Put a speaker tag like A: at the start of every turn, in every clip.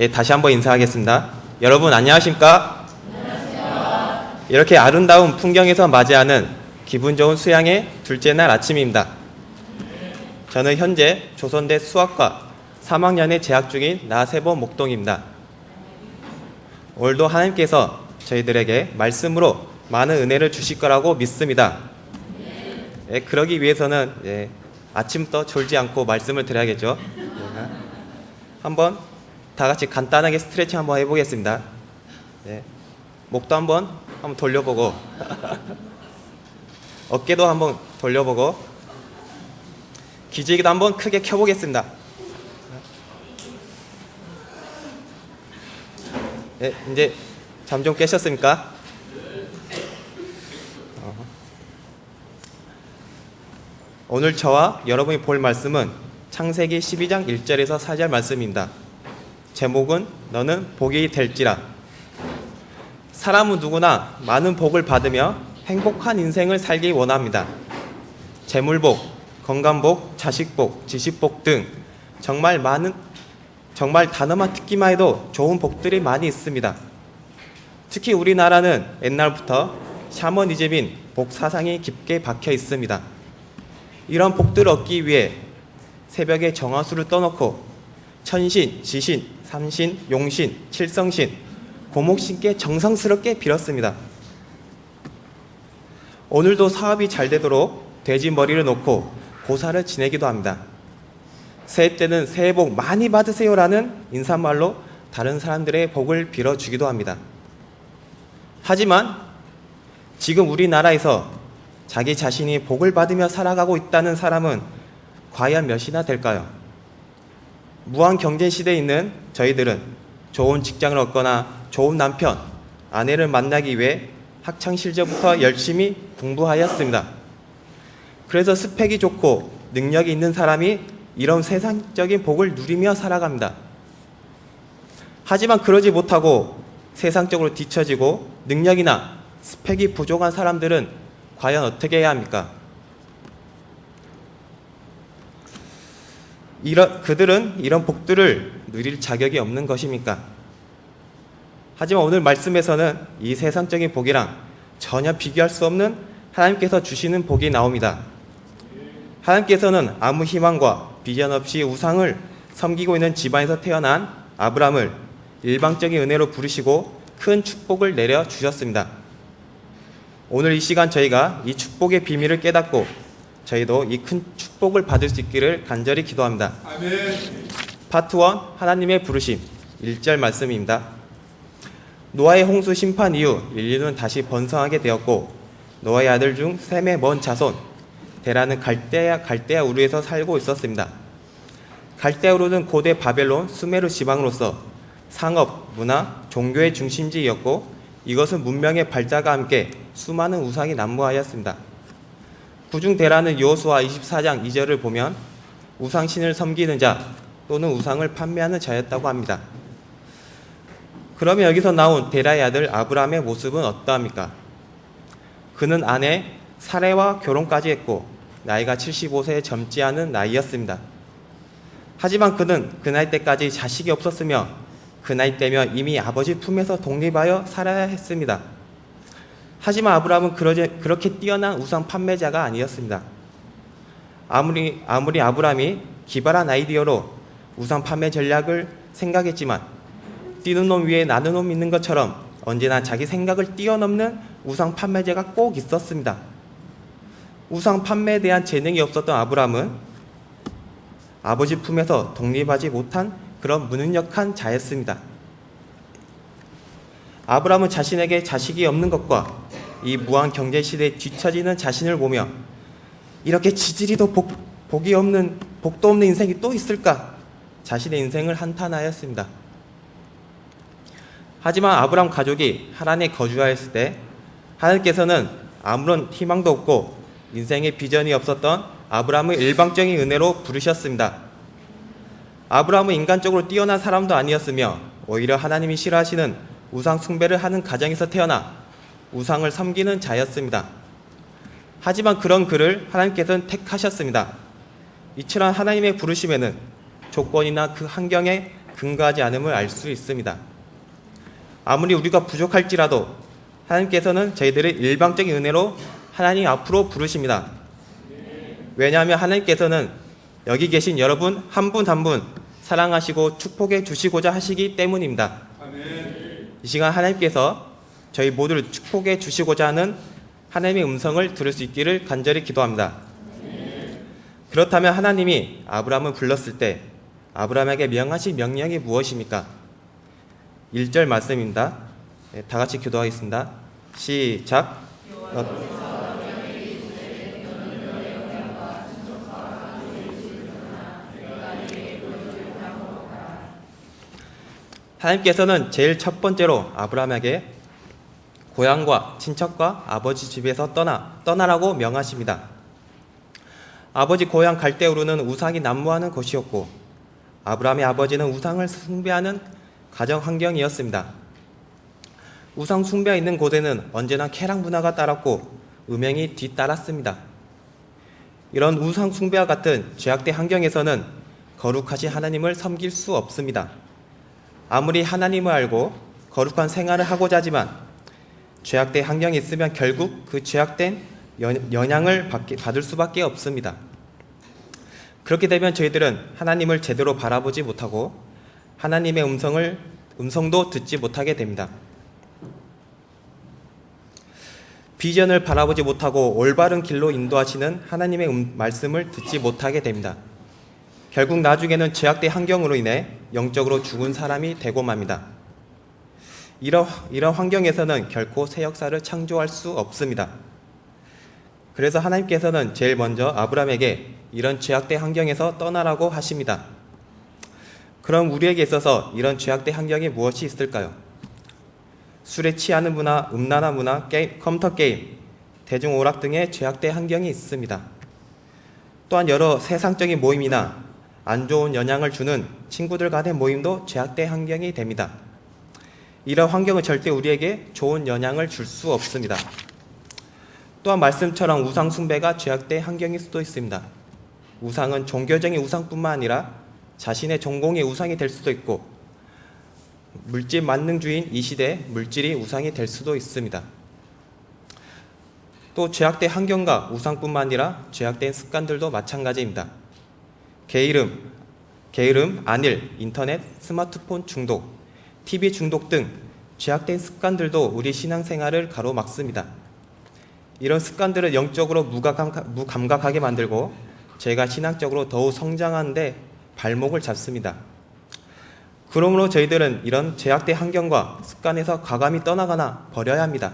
A: 예, 다시 한번 인사하겠습니다. 여러분 안녕하십니까? 이렇게 아름다운 풍경에서 맞이하는 기분 좋은 수양의 둘째 날 아침입니다. 저는 현재 조선대 수학과 3학년에 재학 중인 나세보 목동입니다. 오늘도 하나님께서 저희들에게 말씀으로 많은 은혜를 주실 거라고 믿습니다. 예, 그러기 위해서는 예, 아침부터 졸지 않고 말씀을 드려야겠죠. 예, 한번 다 같이 간단하게 스트레칭 한번 해보겠습니다. 예, 목도 한번 한번 돌려보고 어깨도 한번 돌려보고 기지개도 한번 크게 켜보겠습니다. 예, 이제 잠 좀 깨셨습니까? 어. 오늘 저와 여러분이 볼 말씀은 창세기 12장 1절에서 4절 말씀입니다. 제목은 너는 복이 될지라. 사람은 누구나 많은 복을 받으며 행복한 인생을 살기 원합니다. 재물복, 건강복, 자식복, 지식복 등 정말 많은 정말 단어만 듣기만 해도 좋은 복들이 많이 있습니다. 특히 우리나라는 옛날부터 샤머니즘인 복 사상이 깊게 박혀 있습니다. 이런 복들을 얻기 위해 새벽에 정화수를 떠놓고 천신, 지신, 삼신, 용신, 칠성신, 고목신께 정성스럽게 빌었습니다. 오늘도 사업이 잘 되도록 돼지 머리를 놓고 고사를 지내기도 합니다. 새해 때는 새해 복 많이 받으세요라는 인사말로 다른 사람들의 복을 빌어주기도 합니다. 하지만 지금 우리나라에서 자기 자신이 복을 받으며 살아가고 있다는 사람은 과연 몇이나 될까요? 무한 경제 시대에 있는 저희들은 좋은 직장을 얻거나 좋은 남편, 아내를 만나기 위해 학창 시절부터 열심히 공부하였습니다. 그래서 스펙이 좋고 능력이 있는 사람이 이런 세상적인 복을 누리며 살아갑니다. 하지만 그러지 못하고 세상적으로 뒤처지고 능력이나 스펙이 부족한 사람들은 과연 어떻게 해야 합니까? 이런, 그들은 이런 복들을 누릴 자격이 없는 것입니까? 하지만 오늘 말씀에서는 이 세상적인 복이랑 전혀 비교할 수 없는 하나님께서 주시는 복이 나옵니다. 하나님께서는 아무 희망과 비전 없이 우상을 섬기고 있는 집안에서 태어난 아브람을 일방적인 은혜로 부르시고 큰 축복을 내려 주셨습니다. 오늘 이 시간 저희가 이 축복의 비밀을 깨닫고 저희도 이 큰 축복을 받을 수 있기를 간절히 기도합니다. 파트 1 하나님의 부르심 1절 말씀입니다. 노아의 홍수 심판 이후 인류는 다시 번성하게 되었고 노아의 아들 중 셈의 먼 자손 데라는 갈대아 갈대아 우르에서 살고 있었습니다. 갈대아 우르는 고대 바벨론 수메르 지방으로서 상업, 문화, 종교의 중심지였고 이것은 문명의 발달과 함께 수많은 우상이 난무하였습니다. 구중 데라는 여호수아 24장 2절을 보면 우상신을 섬기는 자 또는 우상을 판매하는 자였다고 합니다. 그러면 여기서 나온 데라의 아들 아브라함의 모습은 어떠합니까? 그는 아내 사례와 결혼까지 했고 나이가 75세에 젊지 않은 나이였습니다. 하지만 그는 그 나이 때까지 자식이 없었으며 그 나이 때면 이미 아버지 품에서 독립하여 살아야 했습니다. 하지만 아브라함은 그러지, 그렇게 뛰어난 우상 판매자가 아니었습니다. 아무리, 아무리 아브라함이 기발한 아이디어로 우상 판매 전략을 생각했지만 뛰는 놈 위에 나는 놈 있는 것처럼 언제나 자기 생각을 뛰어넘는 우상 판매자가 꼭 있었습니다. 우상 판매에 대한 재능이 없었던 아브라함은 아버지 품에서 독립하지 못한 그런 무능력한 자였습니다. 아브라함은 자신에게 자식이 없는 것과 이 무한 경제 시대에 뒤처지는 자신을 보며 이렇게 지지리도 복, 복이 없는 복도 없는 인생이 또 있을까 자신의 인생을 한탄하였습니다. 하지만 아브라함 가족이 하란에 거주하였을 때 하나님께서는 아무런 희망도 없고 인생의 비전이 없었던 아브라함을 일방적인 은혜로 부르셨습니다. 아브라함은 인간적으로 뛰어난 사람도 아니었으며 오히려 하나님이 싫어하시는 우상 숭배를 하는 가정에서 태어나 우상을 섬기는 자였습니다. 하지만 그런 그를 하나님께서는 택하셨습니다. 이처럼 하나님의 부르심에는 조건이나 그 환경에 근거하지 않음을 알 수 있습니다. 아무리 우리가 부족할지라도 하나님께서는 저희들의 일방적인 은혜로 하나님 앞으로 부르십니다. 왜냐하면 하나님께서는 여기 계신 여러분 한 분 한 분 사랑하시고 축복해 주시고자 하시기 때문입니다. 이 시간 하나님께서 저희 모두를 축복해 주시고자 하는 하나님의 음성을 들을 수 있기를 간절히 기도합니다. 그렇다면 하나님이 아브라함을 불렀을 때 아브라함에게 명하신 명령이 무엇입니까? 1절 말씀입니다. 네, 다 같이 기도하겠습니다. 시작. 어, 하나님께서는 제일 첫 번째로 아브라함에게 고향과 친척과 아버지 집에서 떠나 떠나라고 명하십니다. 아버지 고향 갈대우르는 우상이 난무하는 곳이었고 아브라함의 아버지는 우상을 숭배하는 가정 환경이었습니다. 우상 숭배가 있는 곳에는 언제나 쾌락 문화가 따랐고 음행이 뒤따랐습니다. 이런 우상 숭배와 같은 죄악된 환경에서는 거룩하신 하나님을 섬길 수 없습니다. 아무리 하나님을 알고 거룩한 생활을 하고자 하지만 죄악된 환경이 있으면 결국 그 죄악된 연- 영향을 받을 수밖에 없습니다. 그렇게 되면 저희들은 하나님을 제대로 바라보지 못하고 하나님의 음성을 음성도 듣지 못하게 됩니다. 비전을 바라보지 못하고 올바른 길로 인도하시는 하나님의 음- 말씀을 듣지 못하게 됩니다. 결국 나중에는 죄악된 환경으로 인해 영적으로 죽은 사람이 되고 맙니다. 이런, 이런 환경에서는 결코 새 역사를 창조할 수 없습니다. 그래서 하나님께서는 제일 먼저 아브라함에게 이런 죄악된 환경에서 떠나라고 하십니다. 그럼 우리에게 있어서 이런 죄악된 환경이 무엇이 있을까요? 술에 취하는 문화, 음란한 문화, 게임, 컴퓨터 게임, 대중 오락 등의 죄악된 환경이 있습니다. 또한 여러 세상적인 모임이나 안 좋은 영향을 주는 친구들 간의 모임도 죄악된 환경이 됩니다. 이런 환경은 절대 우리에게 좋은 영향을 줄 수 없습니다. 또한 말씀처럼 우상 숭배가 죄악된 환경일 수도 있습니다. 우상은 종교적인 우상뿐만 아니라 자신의 전공의 우상이 될 수도 있고 물질 만능주의인 이 시대 물질이 우상이 될 수도 있습니다. 또 죄악된 환경과 우상뿐만 아니라 죄악된 습관들도 마찬가지입니다. 게으름, 게으름, 안일, 인터넷, 스마트폰 중독, TV 중독 등 죄악된 습관들도 우리 신앙생활을 가로막습니다. 이런 습관들은 영적으로 무감각, 무감각 하게 만들고 제가 신앙적으로 더욱 성장하는데 발목을 잡습니다. 그러므로 저희들은 이런 죄악된 환경과 습관에서 과감히 떠나거나 버려야 합니다.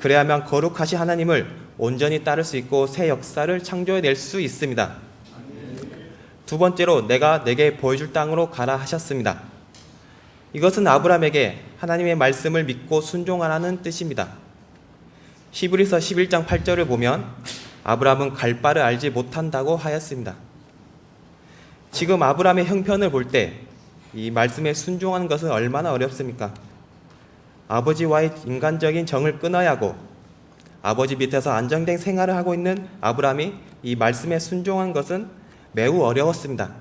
A: 그래야만 거룩하신 하나님을 온전히 따를 수 있고 새 역사를 창조해낼 수 있습니다. 두 번째로 내가 내게 보여줄 땅으로 가라 하셨습니다. 이것은 아브라함에게 하나님의 말씀을 믿고 순종하라는 뜻입니다. 히브리서 11장 8절을 보면 아브라함은 갈 바를 알지 못한다고 하였습니다. 지금 아브라함의 형편을 볼 때 이 말씀에 순종하는 것은 얼마나 어렵습니까? 아버지와의 인간적인 정을 끊어야 하고 아버지 밑에서 안정된 생활을 하고 있는 아브라함이 이 말씀에 순종한 것은 매우 어려웠습니다.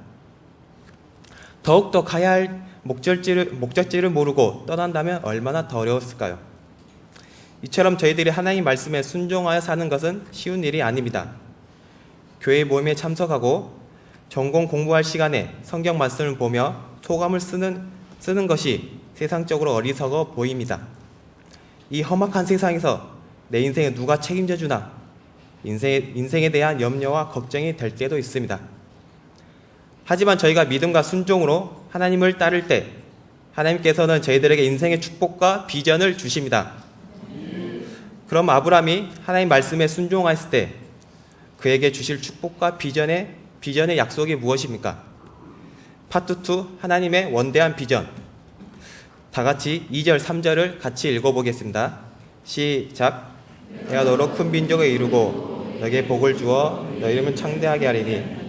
A: 더욱더 가야 할 목적지를, 목적지를 모르고 떠난다면 얼마나 더 어려웠을까요? 이처럼 저희들이 하나님 말씀에 순종하여 사는 것은 쉬운 일이 아닙니다. 교회 모임에 참석하고 전공 공부할 시간에 성경 말씀을 보며 소감을 쓰는, 쓰는 것이 세상적으로 어리석어 보입니다. 이 험악한 세상에서 내 인생에 누가 책임져 주나 인생에, 인생에 대한 염려와 걱정이 될 때도 있습니다. 하지만 저희가 믿음과 순종으로 하나님을 따를 때 하나님께서는 저희들에게 인생의 축복과 비전을 주십니다. 그럼 아브라함이 하나님 말씀에 순종했을 때 그에게 주실 축복과 비전의 비전의 약속이 무엇입니까? 파트 2 하나님의 원대한 비전. 다 같이 2절 3절을 같이 읽어 보겠습니다. 시작. 내가 너로 큰 민족을 이루고 너에게 복을 주어 너 이름을 창대하게 하리니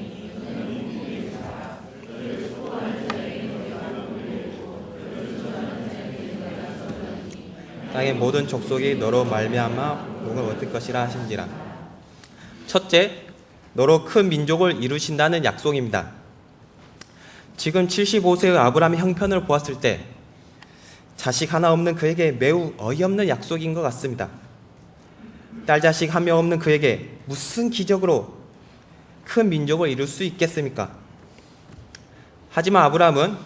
A: 땅의 모든 족속이 너로 말미암아 복을 얻을 것이라 하신지라. 첫째, 너로 큰 민족을 이루신다는 약속입니다. 지금 75세의 아브라함의 형편을 보았을 때 자식 하나 없는 그에게 매우 어이없는 약속인 것 같습니다. 딸 자식 한 명 없는 그에게 무슨 기적으로 큰 민족을 이룰 수 있겠습니까? 하지만 아브라함은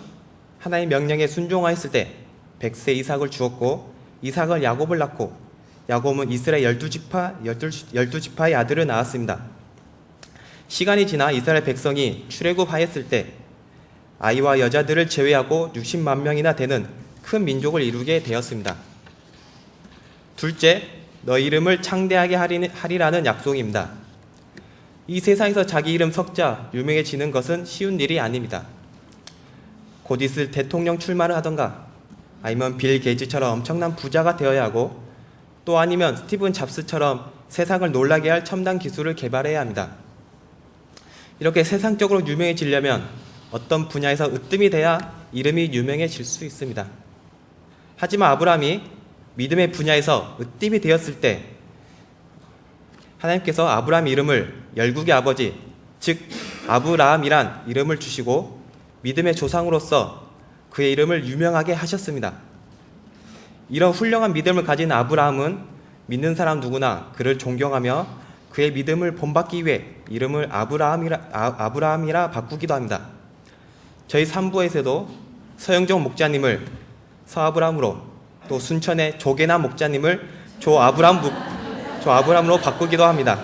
A: 하나님의 명령에 순종하였을 때 백세 이삭을 주었고 이삭을 야곱을 낳고 야곱은 이스라엘 열두 지파 열두, 지파의 아들을 낳았습니다. 시간이 지나 이스라엘 백성이 출애굽하였을 때 아이와 여자들을 제외하고 60만 명이나 되는 큰 민족을 이루게 되었습니다. 둘째, 너 이름을 창대하게 하리- 하리라는 약속입니다. 이 세상에서 자기 이름 석자 유명해지는 것은 쉬운 일이 아닙니다. 곧 있을 대통령 출마를 하던가 아니면 빌 게이츠처럼 엄청난 부자가 되어야 하고 또 아니면 스티븐 잡스처럼 세상을 놀라게 할 첨단 기술을 개발해야 합니다. 이렇게 세상적으로 유명해지려면 어떤 분야에서 으뜸이 돼야 이름이 유명해질 수 있습니다. 하지만 아브라함이 믿음의 분야에서 으뜸이 되었을 때 하나님께서 아브라함 이름을 열국의 아버지 즉 아브라함이란 이름을 주시고 믿음의 조상으로서 그의 이름을 유명하게 하셨습니다. 이런 훌륭한 믿음을 가진 아브라함은 믿는 사람 누구나 그를 존경하며 그의 믿음을 본받기 위해 이름을 아브라함이라, 아, 아브라함이라 바꾸기도 합니다. 저희 3부에서도 서영정 목자님을 서아브라함으로 또 순천의 조계나 목자님을 조아브람 목- 조아브람으로 바꾸기도 합니다.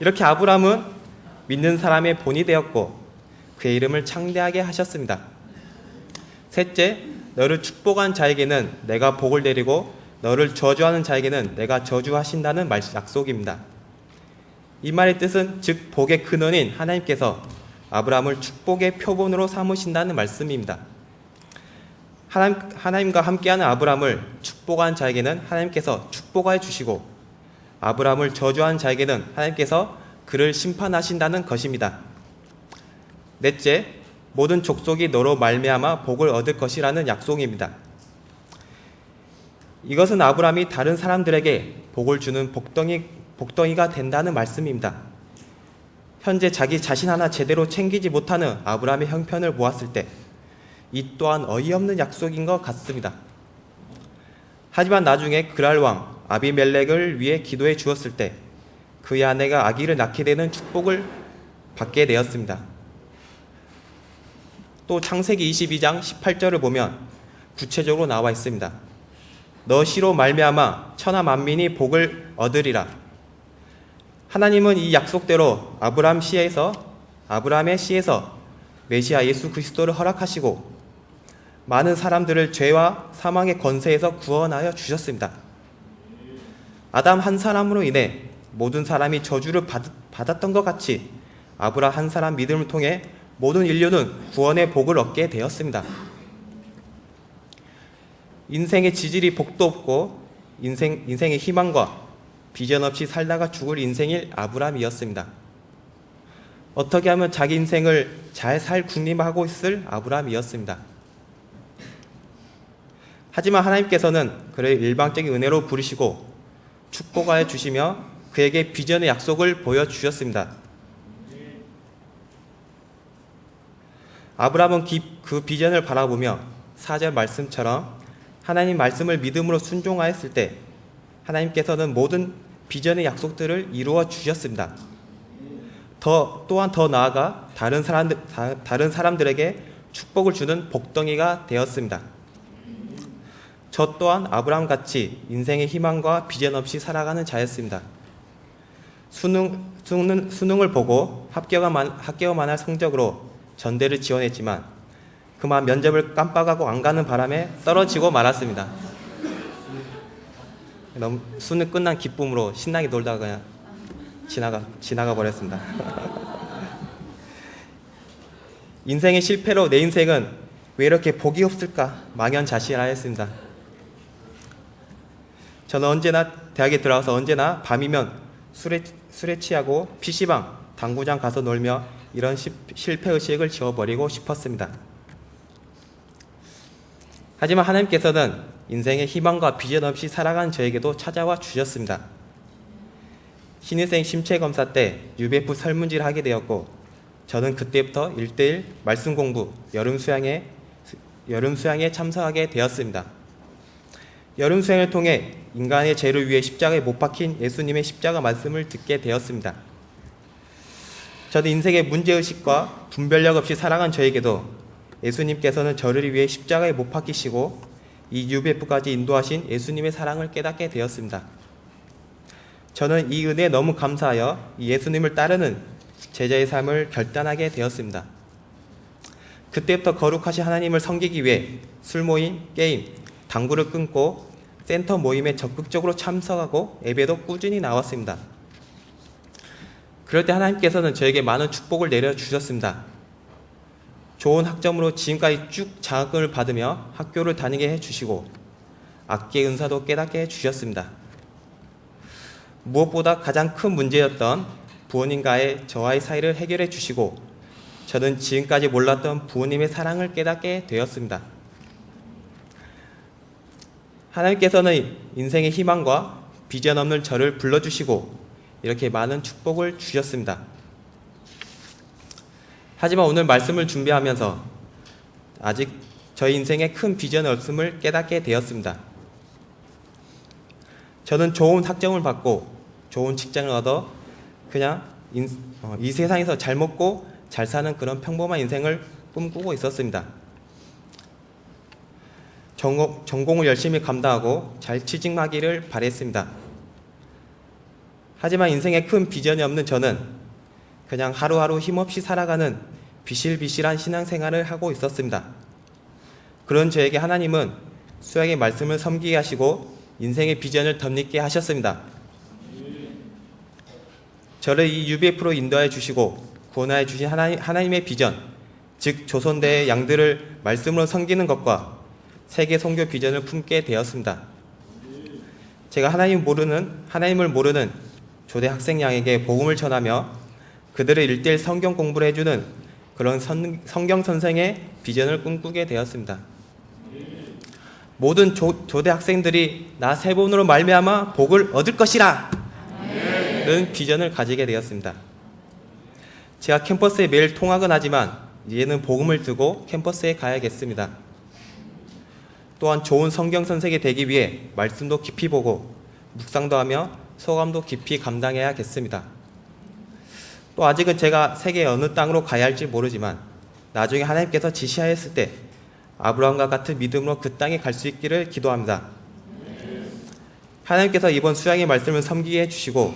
A: 이렇게 아브람은 믿는 사람의 본이 되었고 그의 이름을 창대하게 하셨습니다. 셋째, 너를 축복한 자에게는 내가 복을 내리고 너를 저주하는 자에게는 내가 저주하신다는 말 약속입니다. 이 말의 뜻은 즉 복의 근원인 하나님께서 아브라함을 축복의 표본으로 삼으신다는 말씀입니다. 하나님, 하나님과 함께하는 아브라함을 축복한 자에게는 하나님께서 축복하여 주시고 아브라함을 저주한 자에게는 하나님께서 그를 심판하신다는 것입니다. 넷째, 모든 족속이 너로 말미암아 복을 얻을 것이라는 약속입니다. 이것은 아브라함이 다른 사람들에게 복을 주는 복덩이, 복덩이가 된다는 말씀입니다. 현재 자기 자신 하나 제대로 챙기지 못하는 아브라함의 형편을 보았을 때 이 또한 어이없는 약속인 것 같습니다. 하지만 나중에 그랄 왕 아비멜렉을 위해 기도해 주었을 때 그의 아내가 아기를 낳게 되는 축복을 받게 되었습니다. 또 창세기 22장 18절을 보면 구체적으로 나와 있습니다. 너 시로 말미암아 천하 만민이 복을 얻으리라. 하나님은 이 약속대로 아브라함 시에서 아브라함의 시에서 메시아 예수 그리스도를 허락하시고 많은 사람들을 죄와 사망의 권세에서 구원하여 주셨습니다. 아담 한 사람으로 인해 모든 사람이 저주를 받, 받았던 것 같이 아브라 한 사람 믿음을 통해 모든 인류는 구원의 복을 얻게 되었습니다. 인생의 지질이 복도 없고 인생, 인생의 희망과 비전 없이 살다가 죽을 인생일 아브라함이었습니다. 어떻게 하면 자기 인생을 잘 살 군림하고 있을 아브라함이었습니다. 하지만 하나님께서는 그를 일방적인 은혜로 부르시고 축복하여 주시며 그에게 비전의 약속을 보여주셨습니다. 아브라함은 기- 그 비전을 바라보며 사절 말씀처럼 하나님 말씀을 믿음으로 순종하였을 때 하나님께서는 모든 비전의 약속들을 이루어 주셨습니다. 더 또한 더 나아가 다른 사람들 다, 다른 사람들에게 축복을 주는 복덩이가 되었습니다. 저 또한 아브라함 같이 인생의 희망과 비전 없이 살아가는 자였습니다. 수능, 수능, 수능을 보고 합격만, 합격만 할 성적으로 전대를 지원했지만 그만 면접을 깜빡하고 안 가는 바람에 떨어지고 말았습니다. 너무 수능 끝난 기쁨으로 신나게 놀다가 그냥 지나가 지나가 버렸습니다. 인생의 실패로 내 인생은 왜 이렇게 복이 없을까 망연자실하였습니다. 저는 언제나 대학에 들어가서 언제나 밤이면 술에 술에 취하고 PC방, 당구장 가서 놀며 이런 시- 실패 의식을 지워버리고 싶었습니다. 하지만 하나님께서는 인생의 희망과 비전 없이 살아가는 저에게도 찾아와 주셨습니다. 신입생 심체 검사 때 UBF 설문지를 하게 되었고 저는 그때부터 일대일 말씀 공부 여름 수양에 여름 수양에 참석하게 되었습니다. 여름 수양을 통해 인간의 죄를 위해 십자가에 못 박힌 예수님의 십자가 말씀을 듣게 되었습니다. 저는 인생의 문제의식과 분별력 없이 살아간 저에게도 예수님께서는 저를 위해 십자가에 못 박히시고 이 UBF까지 인도하신 예수님의 사랑을 깨닫게 되었습니다. 저는 이 은혜에 너무 감사하여 이 예수님을 따르는 제자의 삶을 결단하게 되었습니다. 그때부터 거룩하신 하나님을 섬기기 위해 술 모임, 게임, 당구를 끊고 센터 모임에 적극적으로 참석하고 예배도 꾸준히 나왔습니다. 그럴 때 하나님께서는 저에게 많은 축복을 내려주셨습니다. 좋은 학점으로 지금까지 쭉 장학금을 받으며 학교를 다니게 해주시고 악기의 은사도 깨닫게 해주셨습니다. 무엇보다 가장 큰 문제였던 부모님과의 저와의 사이를 해결해 주시고 저는 지금까지 몰랐던 부모님의 사랑을 깨닫게 되었습니다. 하나님께서는 인생의 희망과 비전 없는 저를 불러주시고 이렇게 많은 축복을 주셨습니다. 하지만 오늘 말씀을 준비하면서 아직 저희 인생에 큰 비전 없음을 깨닫게 되었습니다. 저는 좋은 학점을 받고 좋은 직장을 얻어 그냥 인- 어, 이 세상에서 잘 먹고 잘 사는 그런 평범한 인생을 꿈꾸고 있었습니다. 전공, 전공을 열심히 감당하고 잘 취직하기를 바랬습니다. 하지만 인생에 큰 비전이 없는 저는 그냥 하루하루 힘없이 살아가는 비실비실한 신앙생활을 하고 있었습니다. 그런 저에게 하나님은 수양의 말씀을 섬기게 하시고 인생의 비전을 덧립게 하셨습니다. 저를 이 UBF로 인도해 주시고 구원하여 주신 하나님, 하나님의 비전, 즉 조선대의 양들을 말씀으로 섬기는 것과 세계 선교 비전을 품게 되었습니다. 제가 하나님 모르는 하나님을 모르는 조대 학생 양에게 복음을 전하며 그들을 일대일 성경 공부를 해주는 그런 선- 성경 선생의 비전을 꿈꾸게 되었습니다. 모든 조, 조대 학생들이 나 세 번으로 말미암아 복을 얻을 것이라 는 비전을 가지게 되었습니다. 제가 캠퍼스에 매일 통학은 하지만 이제는 복음을 두고 캠퍼스에 가야겠습니다. 또한 좋은 성경 선생이 되기 위해 말씀도 깊이 보고 묵상도 하며 소감도 깊이 감당해야겠습니다. 또 아직은 제가 세계 어느 땅으로 가야 할지 모르지만 나중에 하나님께서 지시하였을 때 아브라함과 같은 믿음으로 그 땅에 갈 수 있기를 기도합니다. 하나님께서 이번 수양의 말씀을 섬기게 해주시고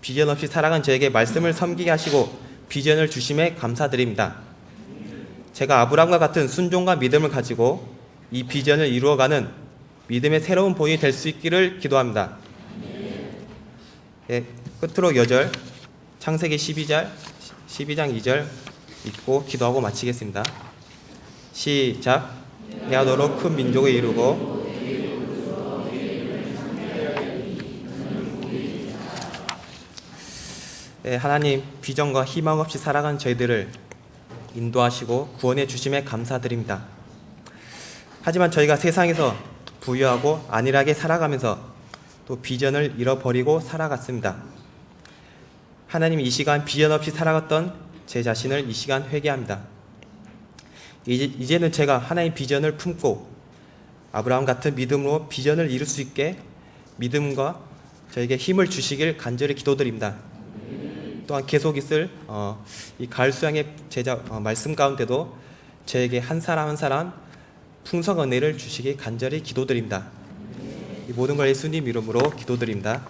A: 비전 없이 살아간 저에게 말씀을 섬기게 하시고 비전을 주심에 감사드립니다. 제가 아브라함과 같은 순종과 믿음을 가지고 이 비전을 이루어가는 믿음의 새로운 본이 될 수 있기를 기도합니다. 예, 끝으로 여절 창세기 12절 12장 2절 읽고 기도하고 마치겠습니다. 시작. 내가 너로 큰 민족을 이루고 예, 하나님 비전과 희망 없이 살아간 저희들을 인도하시고 구원해 주심에 감사드립니다. 하지만 저희가 세상에서 부유하고 안일하게 살아가면서 또 비전을 잃어버리고 살아갔습니다. 하나님 이 시간 비전 없이 살아갔던 제 자신을 이 시간 회개합니다. 이제, 이제는 제가 하나님 비전을 품고 아브라함 같은 믿음으로 비전을 이룰 수 있게 믿음과 저에게 힘을 주시길 간절히 기도드립니다. 또한 계속 있을 어, 이 가을 수양의 제자 어, 말씀 가운데도 저에게 한 사람 한 사람 풍성 은혜를 주시기 간절히 기도드립니다. 이 모든 걸 예수님 이름으로 기도드립니다.